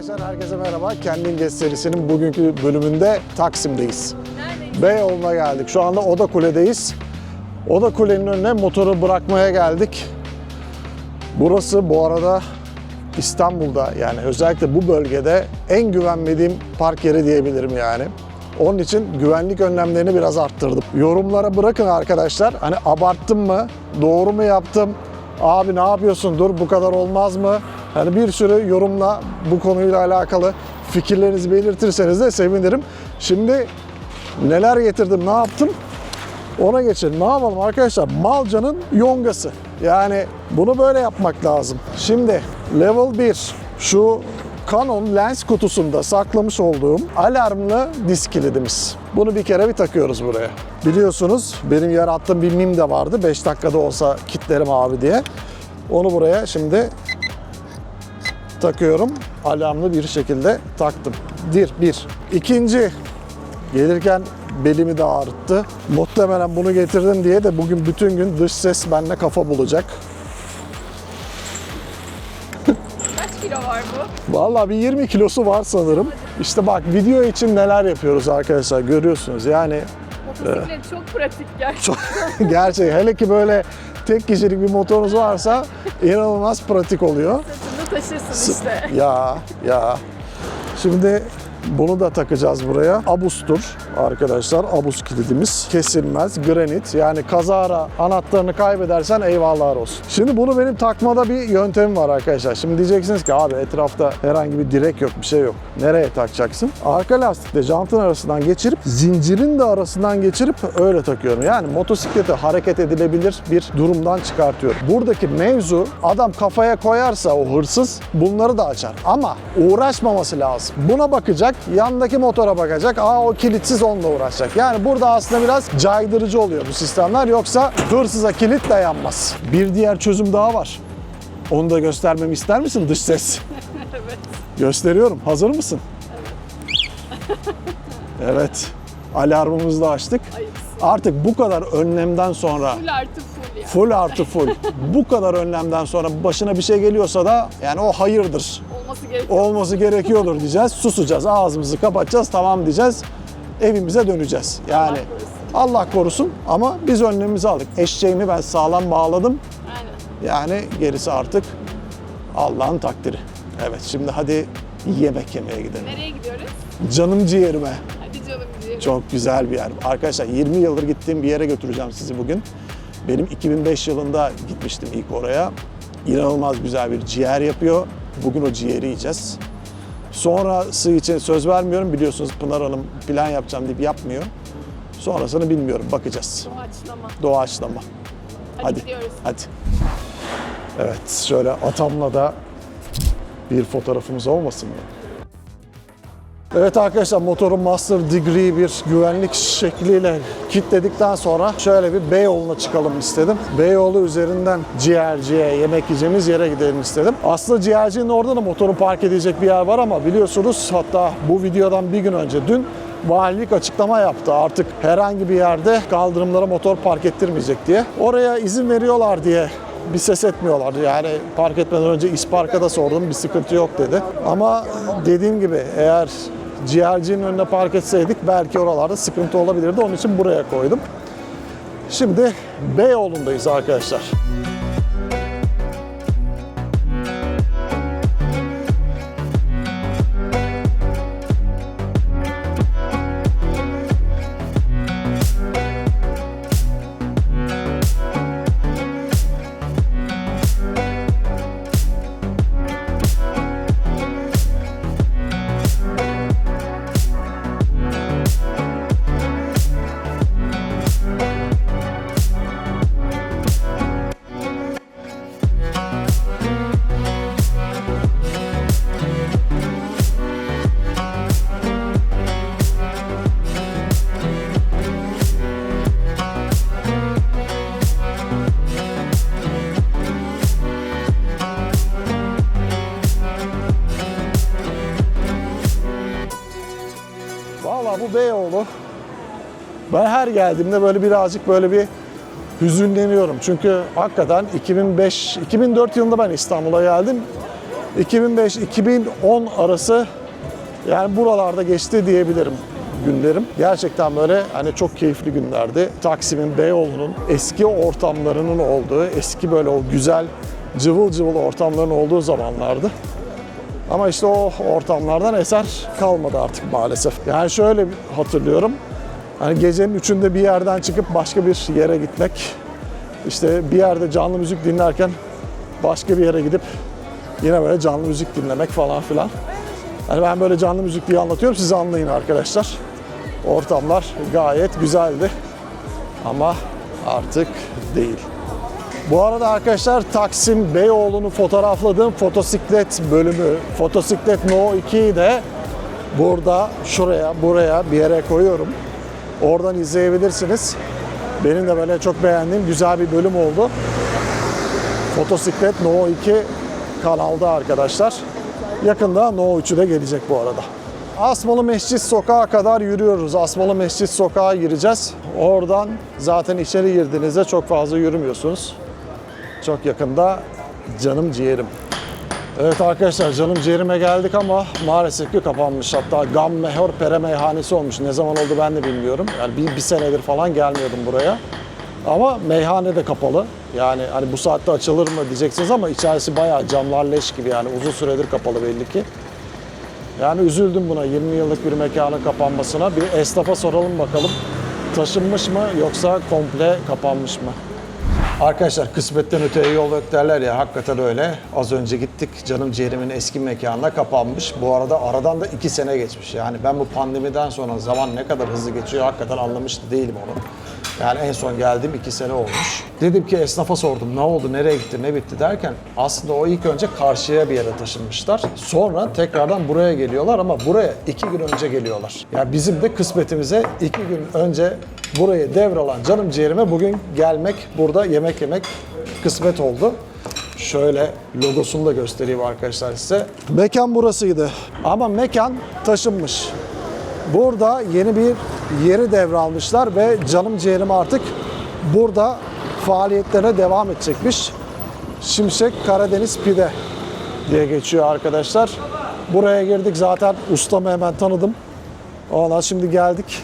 Arkadaşlar herkese merhaba. Kendin Gez serisinin bugünkü bölümünde Taksim'deyiz. Neredeyiz? Beyoğlu'na geldik. Şu anda Oda Kule'deyiz. Oda Kule'nin önüne motoru bırakmaya geldik. Burası bu arada İstanbul'da yani özellikle bu bölgede en güvenmediğim park yeri diyebilirim yani. Onun için güvenlik önlemlerini biraz arttırdım. Yorumlara bırakın arkadaşlar. Hani abarttım mı? Doğru mu yaptım? Abi ne yapıyorsun? Dur bu kadar olmaz mı? Hani bir sürü yorumla bu konuyla alakalı fikirlerinizi belirtirseniz de sevinirim. Şimdi neler getirdim, ne yaptım? Ona geçelim. Ne yapalım arkadaşlar? Malca'nın yongası. Yani bunu böyle yapmak lazım. Şimdi level 1 şu Canon lens kutusunda saklamış olduğum alarmlı disk kilidimiz. Bunu bir kere bir takıyoruz buraya. Biliyorsunuz benim yarattığım bir mim de vardı. 5 dakikada olsa kitlerim abi diye. Onu buraya şimdi takıyorum. Alarmlı bir şekilde taktım. Bir, bir. İkinci, gelirken belimi de ağrıttı. Muhtemelen bunu getirdim diye de bugün bütün gün dış ses benimle kafa bulacak. Kaç kilo var bu? Vallahi bir 20 kilosu var sanırım. İşte bak video için neler yapıyoruz arkadaşlar görüyorsunuz. Yani Motosiklet çok pratik gerçekten. gerçek hele ki böyle tek kişilik bir motorunuz varsa inanılmaz pratik oluyor. Taşırsın işte. Ya ya. Şimdi bunu da takacağız buraya. Abustur arkadaşlar. Abus kilidimiz. Kesilmez. Granit. Yani kazara anahtarını kaybedersen eyvahlar olsun. Şimdi bunu benim takmada bir yöntemim var arkadaşlar. Şimdi diyeceksiniz ki abi etrafta herhangi bir direk yok, bir şey yok. Nereye takacaksın? Arka lastikle jantın arasından geçirip zincirin de arasından geçirip öyle takıyorum. Yani motosikleti hareket edilebilir bir durumdan çıkartıyorum. Buradaki mevzu adam kafaya koyarsa o hırsız bunları da açar. Ama uğraşmaması lazım. Buna bakacak, yandaki motora bakacak. Aa o kilitsiz onunla uğraşacak. Yani burada aslında biraz caydırıcı oluyor bu sistemler. Yoksa hırsıza kilit dayanmaz. Bir diğer çözüm daha var. Onu da göstermemi ister misin dış ses? evet. Gösteriyorum. Hazır mısın? Evet. Alarmımızı da açtık. Ayıpsın. Artık bu kadar önlemden sonra Full artı full ya. full artı full bu kadar önlemden sonra başına bir şey geliyorsa da yani o hayırdır. Olması gerekiyor. Olması gerekiyordur diyeceğiz. Susacağız. Ağzımızı kapatacağız. Tamam diyeceğiz. Evimize döneceğiz. Yani korusun. Allah korusun ama biz önlemimizi aldık. Eşeğimi ben sağlam bağladım. Aynen. Yani gerisi artık Allah'ın takdiri. Evet şimdi hadi yemek yemeye gidelim. Nereye gidiyoruz? Canım ciğerime. Hadi canım diye. Çok güzel bir yer. Arkadaşlar 20 yıldır gittiğim bir yere götüreceğim sizi bugün. Benim 2005 yılında gitmiştim ilk oraya. İnanılmaz güzel bir ciğer yapıyor. Bugün o ciğeri yiyeceğiz. Sonrası için söz vermiyorum. Biliyorsunuz Pınar Hanım plan yapacağım deyip yapmıyor. Sonrasını bilmiyorum. Bakacağız. Doğaçlama. Doğaçlama. Hadi, Hadi. gidiyoruz. Hadi. Evet şöyle atamla da bir fotoğrafımız olmasın mı? Evet arkadaşlar motorun Master Degree bir güvenlik şekliyle kilitledikten sonra şöyle bir Beyoğlu'na çıkalım istedim. Beyoğlu üzerinden ciğerciye, yemek yiyeceğimiz yere gidelim istedim. Aslında ciğercinin orada da motoru park edecek bir yer var ama biliyorsunuz hatta bu videodan bir gün önce dün valilik açıklama yaptı. Artık herhangi bir yerde kaldırımlara motor park ettirmeyecek diye. Oraya izin veriyorlar diye bir ses etmiyorlar. Yani park etmeden önce İspark'a da sordum bir sıkıntı yok dedi. Ama dediğim gibi eğer ciğercinin önüne park etseydik belki oralarda sıkıntı olabilirdi. Onun için buraya koydum. Şimdi Beyoğlu'ndayız arkadaşlar. Ben her geldiğimde böyle birazcık böyle bir hüzünleniyorum. Çünkü hakikaten 2005 2004 yılında ben İstanbul'a geldim. 2005-2010 arası yani buralarda geçti diyebilirim günlerim. Gerçekten böyle hani çok keyifli günlerdi. Taksim'in, Beyoğlu'nun eski ortamlarının olduğu, eski böyle o güzel cıvıl cıvıl ortamların olduğu zamanlardı. Ama işte o ortamlardan eser kalmadı artık maalesef. Yani şöyle hatırlıyorum. Hani gecenin üçünde bir yerden çıkıp başka bir yere gitmek. işte bir yerde canlı müzik dinlerken başka bir yere gidip yine böyle canlı müzik dinlemek falan filan. Hani ben böyle canlı müzik diye anlatıyorum siz anlayın arkadaşlar. Ortamlar gayet güzeldi. Ama artık değil. Bu arada arkadaşlar Taksim Beyoğlu'nu fotoğrafladığım fotosiklet bölümü, fotosiklet No 2'yi de burada, şuraya, buraya bir yere koyuyorum. Oradan izleyebilirsiniz. Benim de böyle çok beğendiğim güzel bir bölüm oldu. Fotosiklet No 2 kanalda arkadaşlar. Yakında No 3'ü de gelecek bu arada. Asmalı Mescit Sokağı kadar yürüyoruz. Asmalı Mescit Sokağa gireceğiz. Oradan zaten içeri girdiğinizde çok fazla yürümüyorsunuz. Çok yakında canım ciğerim. Evet arkadaşlar canım ciğerime geldik ama maalesef ki kapanmış. Hatta Gam Mehor Pere Meyhanesi olmuş. Ne zaman oldu ben de bilmiyorum. Yani bir, bir senedir falan gelmiyordum buraya. Ama meyhane de kapalı. Yani hani bu saatte açılır mı diyeceksiniz ama içerisi bayağı camlar leş gibi yani uzun süredir kapalı belli ki. Yani üzüldüm buna 20 yıllık bir mekanın kapanmasına. Bir esnafa soralım bakalım. Taşınmış mı yoksa komple kapanmış mı? Arkadaşlar kısmetten öteye yol yok derler ya hakikaten öyle. Az önce gittik canım ciğerimin eski mekanına kapanmış. Bu arada aradan da iki sene geçmiş. Yani ben bu pandemiden sonra zaman ne kadar hızlı geçiyor hakikaten anlamış değilim onu. Yani en son geldiğim iki sene olmuş. Dedim ki esnafa sordum ne oldu, nereye gitti, ne bitti derken aslında o ilk önce karşıya bir yere taşınmışlar. Sonra tekrardan buraya geliyorlar ama buraya iki gün önce geliyorlar. Yani bizim de kısmetimize iki gün önce burayı devralan canım ciğerime bugün gelmek, burada yemek yemek kısmet oldu. Şöyle logosunu da göstereyim arkadaşlar size. Mekan burasıydı ama mekan taşınmış. Burada yeni bir yeri devralmışlar ve canım ciğerim artık burada faaliyetlerine devam edecekmiş. Şimşek Karadeniz Pide diye geçiyor arkadaşlar. Buraya girdik zaten ustamı hemen tanıdım. Ona şimdi geldik.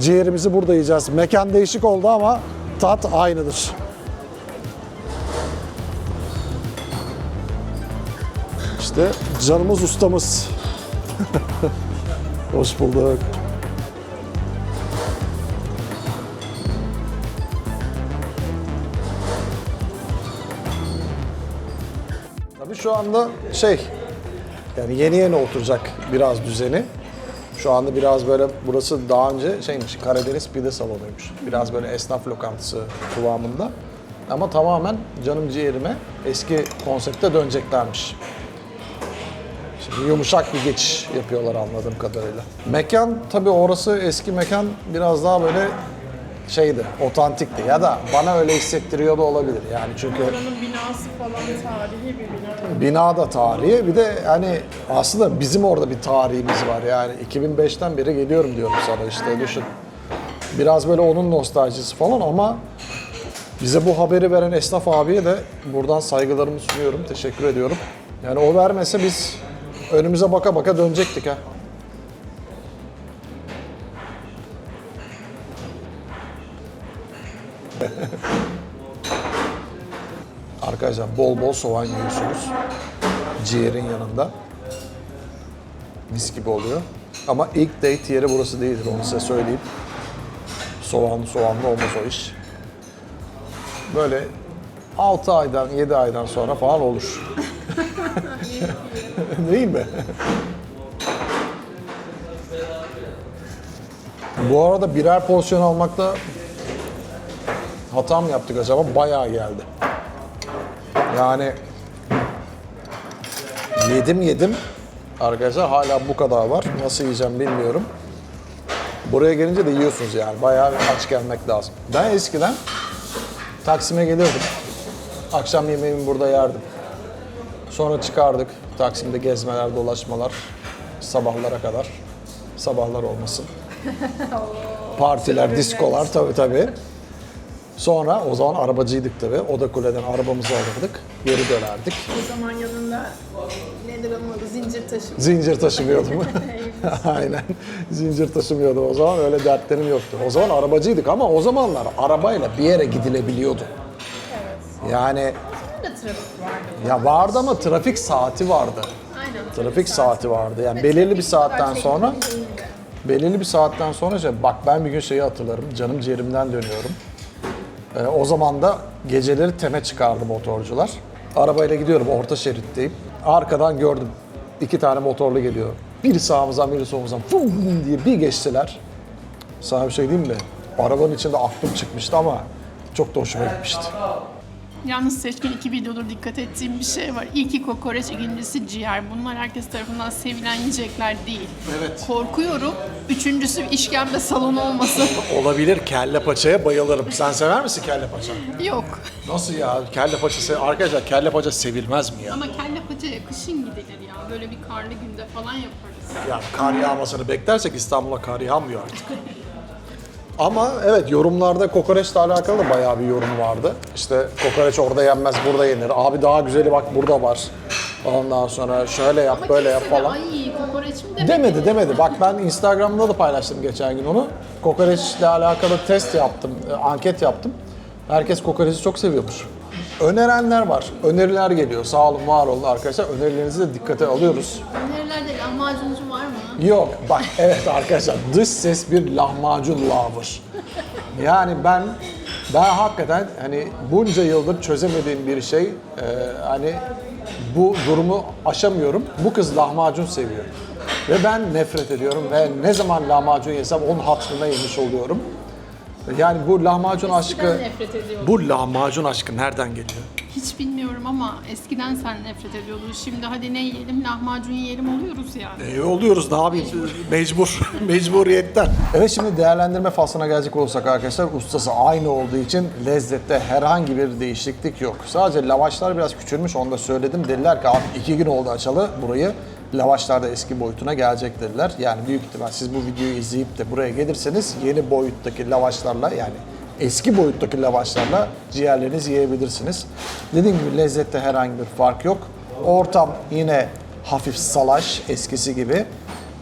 Ciğerimizi burada yiyeceğiz. Mekan değişik oldu ama tat aynıdır. İşte canımız ustamız. Hoş bulduk. Şu anda şey, yani yeni yeni oturacak biraz düzeni. Şu anda biraz böyle burası daha önce şeymiş, Karadeniz pide salonuymuş. Biraz böyle esnaf lokantası kıvamında. Ama tamamen canım ciğerime eski konsepte döneceklermiş. Şimdi yumuşak bir geçiş yapıyorlar anladığım kadarıyla. Mekan tabii orası eski mekan biraz daha böyle şeydi, otantikti ya da bana öyle hissettiriyor da olabilir yani çünkü Buranın binası falan tarihi bir bina. bina da tarihi bir de hani aslında bizim orada bir tarihimiz var yani 2005'ten beri geliyorum diyorum sana işte düşün. Biraz böyle onun nostaljisi falan ama bize bu haberi veren esnaf abiye de buradan saygılarımı sunuyorum, teşekkür ediyorum. Yani o vermese biz önümüze baka baka dönecektik ha. Arkadaşlar bol bol soğan yiyorsunuz. Ciğerin yanında. Mis gibi oluyor. Ama ilk date yeri burası değildir onu size söyleyeyim. Soğanlı soğanlı olmaz o iş. Böyle 6 aydan 7 aydan sonra falan olur. Değil mi? Bu arada birer porsiyon almakta hata mı yaptık acaba? Bayağı geldi. Yani yedim yedim. Arkadaşlar hala bu kadar var. Nasıl yiyeceğim bilmiyorum. Buraya gelince de yiyorsunuz yani. Bayağı aç gelmek lazım. Ben eskiden Taksim'e gelirdim. Akşam yemeğimi burada yerdim. Sonra çıkardık. Taksim'de gezmeler, dolaşmalar. Sabahlara kadar. Sabahlar olmasın. Partiler, diskolar tabii tabii. Sonra o zaman arabacıydık tabii. Oda Kule'den arabamızı alırdık. Geri dönerdik. O zaman yanında nedir onun adı? Zincir taşı. Zincir taşımıyordum. Aynen. Zincir taşımıyordum o zaman. Öyle dertlerim yoktu. O zaman arabacıydık ama o zamanlar arabayla bir yere gidilebiliyordu. Evet. Yani Burada trafik vardı. ya vardı ama trafik saati vardı. Aynen. Trafik saati vardı. Yani belirli bir saatten sonra belirli bir saatten sonra şey, bak ben bir gün şeyi hatırlarım. Canım ciğerimden dönüyorum. Ee, o zaman da geceleri teme çıkardı motorcular. Arabayla gidiyorum orta şeritteyim. Arkadan gördüm. iki tane motorlu geliyor. Biri sağımızdan biri solumuzdan fum diye bir geçtiler. Sana bir şey diyeyim mi? Arabanın içinde aklım çıkmıştı ama çok da hoşuma gitmişti. Yalnız seçkin iki videodur dikkat ettiğim bir şey var. İlki kokoreç, ikincisi ciğer. Bunlar herkes tarafından sevilen yiyecekler değil. Evet. Korkuyorum. Üçüncüsü işkembe salonu olmasın. Olabilir kelle paçaya bayılırım. Sen sever misin kelle paça? Yok. Nasıl ya? Kelle paçası, arkadaşlar kelle paça sevilmez mi ya? Ama kelle paçaya kışın gidilir ya. Böyle bir karlı günde falan yaparız. Ya kar yağmasını beklersek İstanbul'a kar yağmıyor artık. Ama evet yorumlarda kokoreçle alakalı da bayağı bir yorum vardı. İşte kokoreç orada yenmez burada yenir. Abi daha güzeli bak burada var. Ondan sonra şöyle yap Ama böyle yap kimse de, falan. Ay kokoreç mi demedi. Demedi demedi. Bak ben Instagram'da da paylaştım geçen gün onu. Kokoreçle alakalı test yaptım, e, anket yaptım. Herkes kokoreçi çok seviyormuş. Önerenler var. Öneriler geliyor. Sağ olun, var olun arkadaşlar. Önerilerinizi de dikkate alıyoruz. Önerilerde mı? Yok bak evet arkadaşlar dış ses bir lahmacun lover. Yani ben ben hakikaten hani bunca yıldır çözemediğim bir şey e, hani bu durumu aşamıyorum. Bu kız lahmacun seviyor. Ve ben nefret ediyorum ve ne zaman lahmacun yesem onun hatırına yemiş oluyorum. Yani bu lahmacun aşkı, nefret bu lahmacun aşkı nereden geliyor? Hiç bilmiyorum ama eskiden sen nefret ediyordun. Şimdi hadi ne yiyelim lahmacun yiyelim oluyoruz yani. E, oluyoruz ne yapayım mecbur mecburiyetten. Evet şimdi değerlendirme faslına gelecek olursak arkadaşlar ustası aynı olduğu için lezzette herhangi bir değişiklik yok. Sadece lavaşlar biraz küçülmüş onu da söyledim. Dediler ki abi iki gün oldu açalı burayı. Lavaşlar da eski boyutuna gelecek dediler. Yani büyük ihtimal siz bu videoyu izleyip de buraya gelirseniz yeni boyuttaki lavaşlarla yani eski boyuttaki lavaşlarla ciğerlerinizi yiyebilirsiniz. Dediğim gibi lezzette herhangi bir fark yok. Ortam yine hafif salaş eskisi gibi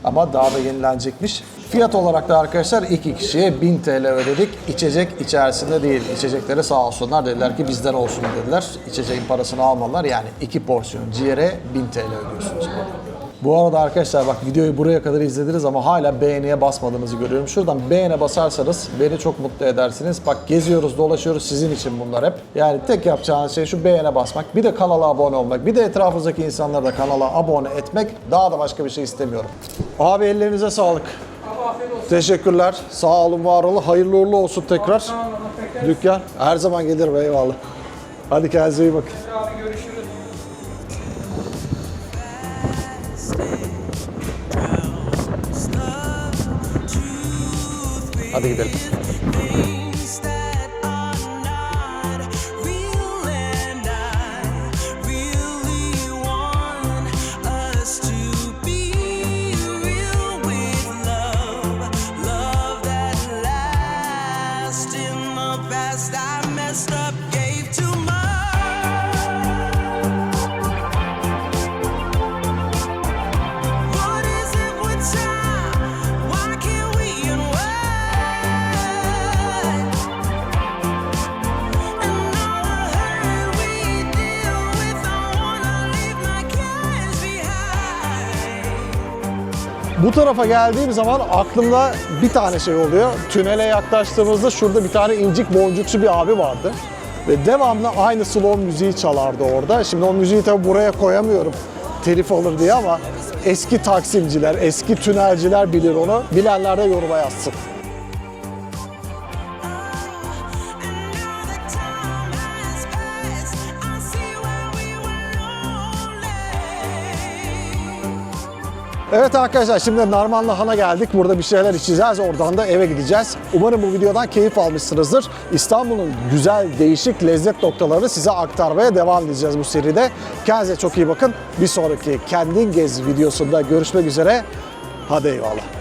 ama daha da yenilenecekmiş. Fiyat olarak da arkadaşlar iki kişiye 1000 TL ödedik. İçecek içerisinde değil. İçecekleri sağ olsunlar dediler ki bizden olsun dediler. İçeceğin parasını almadılar. Yani iki porsiyon ciğere 1000 TL ödüyorsunuz. Bu arada arkadaşlar bak videoyu buraya kadar izlediniz ama hala beğeniye basmadığınızı görüyorum. Şuradan beğene basarsanız beni çok mutlu edersiniz. Bak geziyoruz, dolaşıyoruz sizin için bunlar hep. Yani tek yapacağınız şey şu beğene basmak. Bir de kanala abone olmak. Bir de etrafınızdaki insanları da kanala abone etmek. Daha da başka bir şey istemiyorum. Abi ellerinize sağlık. Teşekkürler. Sağ olun, var olun. Hayırlı uğurlu olsun tekrar. Dükkan her zaman gelirim eyvallah. Hadi kendinize iyi bakın. Hadi gidelim. things tarafa geldiğim zaman aklımda bir tane şey oluyor. Tünele yaklaştığımızda şurada bir tane incik boncukçu bir abi vardı. Ve devamlı aynı slow müziği çalardı orada. Şimdi o müziği tabi buraya koyamıyorum telif alır diye ama eski taksimciler, eski tünelciler bilir onu. Bilenler de yoruma yazsın. Evet arkadaşlar şimdi Narmanlı Han'a geldik. Burada bir şeyler içeceğiz. Oradan da eve gideceğiz. Umarım bu videodan keyif almışsınızdır. İstanbul'un güzel, değişik lezzet noktalarını size aktarmaya devam edeceğiz bu seride. Kendinize çok iyi bakın. Bir sonraki Kendin Gez videosunda görüşmek üzere. Hadi eyvallah.